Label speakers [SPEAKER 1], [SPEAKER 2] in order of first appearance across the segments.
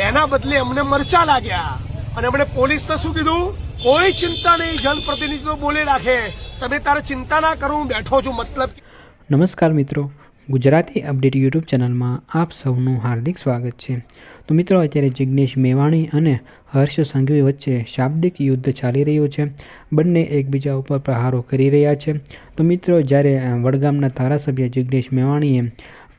[SPEAKER 1] એના બદલે અમને મરચા લાગ્યા. અને અમને પોલીસને શું કીધું? કોઈ ચિંતા નહીં જનપ્રતિનિધિ તો બોલે રાખે. તમે તારે ચિંતા ના કરો, હું બેઠો છું, મતલબ
[SPEAKER 2] નમસ્કાર મિત્રો. ગુજરાતી અપડેટ યુટ્યુબ ચેનલમાં આપ સૌનું હાર્દિક સ્વાગત છે. તો મિત્રો, અત્યારે જિગ્નેશ મેવાણી અને હર્ષ સંઘવી વચ્ચે શાબ્દિક યુદ્ધ ચાલી રહ્યું છે. બંને એકબીજા ઉપર પ્રહારો કરી રહ્યા છે. તો મિત્રો, જ્યારે વડગામના ધારાસભ્ય જિગ્નેશ મેવાણીએ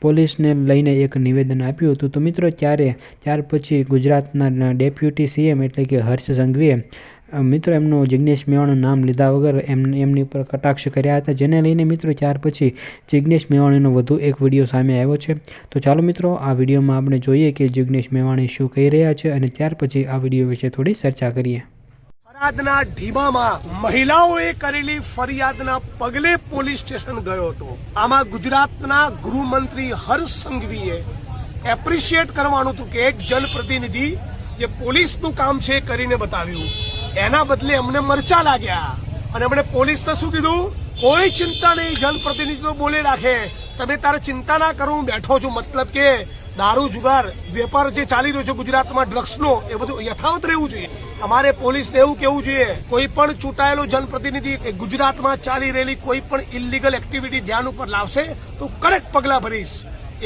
[SPEAKER 2] પોલીસને લઈને એક નિવેદન આપ્યું હતું. તો મિત્રો, ત્યારે, ત્યાર પછી ગુજરાતના ડેપ્યુટી સીએમ એટલે કે હર્ષ સંઘવીએ મિત્રો, એમનું જિગ્નેશ મેવાણીનું નામ લીધા વગર એમ, એમની ઉપર કટાક્ષ કર્યા હતા. જેને લઈને મિત્રો, ત્યાર પછી જિગ્નેશ મેવાણીનો વધુ એક વીડિયો સામે આવ્યો છે. તો ચાલો મિત્રો, આ વિડીયોમાં આપણે જોઈએ કે જિગ્નેશ મેવાણી શું કહી રહ્યા છે અને ત્યાર પછી આ વીડિયો વિશે થોડી ચર્ચા કરીએ.
[SPEAKER 1] ફરિયાદના ઢીમામાં મહિલાઓએ કરેલી ફરિયાદના પગલે પોલીસ સ્ટેશન ગયો હતો. આમાં ગુજરાતના ગૃહમંત્રી હર્ષ સંઘવીએ એપ્રિશિએટ કરવાનું હતું કે એક જનપ્રતિનિધિ જે પોલીસનું કામ છે કરીને બતાવ્યું. એના બદલે અમને મરચા લાગ્યા. અને એમણે પોલીસને શું કીધું? કોઈ ચિંતા નહીં, જનપ્રતિનિધિ તો બોલે રાખે. તમે તારે ચિંતા ના કરો બેઠો છું. મતલબ કે દારૂ, જુગાર, વેપાર જે ચાલી રહ્યો છે ગુજરાતમાં ડ્રગ્સનો એ બધું યથાવત રહેવું જોઈએ. અમારે પોલીસને એવું કેવું જોઈએ, કોઈ પણ ચૂંટાયેલો જનપ્રતિનિધિ ગુજરાતમાં ચાલી રહેલી કોઈ પણ ઇલીગલ એક્ટિવિટી ધ્યાન ઉપર લાવશે, તો કડક પગલા ભરીશ.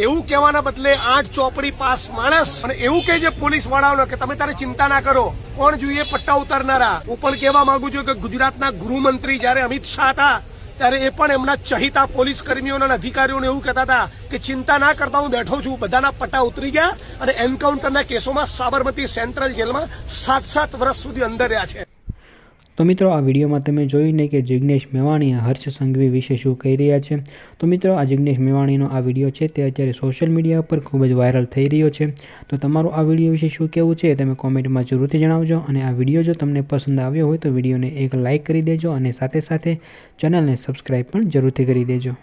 [SPEAKER 1] એવું કહેવાના બદલે આઠ ચોપડી પાસ માણસ અને એવું કહે છે પોલીસ વાળાઓને કે તમે તારે ચિંતા ના કરો, કોણ જોઈએ પટ્ટા ઉતારનારા? હું પણ કહેવા માંગુ છું કે ગુજરાતના ગૃહમંત્રી જયારે અમિત શાહ હતા ત્યારે એ પણ એમના ચહિતા પોલીસ કર્મીઓના અધિકારીઓને એવું કહેતા હતા કે ચિંતા ના કરતા હું બેઠો છું. બધાના પટ્ટા ઉતરી ગયા અને એન્કાઉન્ટરના કેસોમાં સાબરમતી સેન્ટ્રલ જેલમાં સાત સાત વર્ષ સુધી અંદર રહ્યા છે.
[SPEAKER 2] તો મિત્રો, આ વિડીયોમાં તમે જોઈને કે જિગ્નેશ મેવાણી હર્ષ સંઘવી વિશે શું કહી રહ્યા છે? તો મિત્રો, આ જિગ્નેશ મેવાણીનો આ વીડિયો છે તે અત્યારે સોશિયલ મીડિયા ઉપર ખૂબ જ વાયરલ થઈ રહ્યો છે. તો તમારું આ વીડિયો વિશે શું કહેવું છે તમે કોમેન્ટમાં જરૂરથી જણાવજો અને આ વીડિયો જો તમને પસંદ આવ્યો હોય તો વિડીયોને એક લાઇક કરી દેજો અને સાથે સાથે ચેનલને સબસ્ક્રાઈબ પણ જરૂરથી કરી દેજો.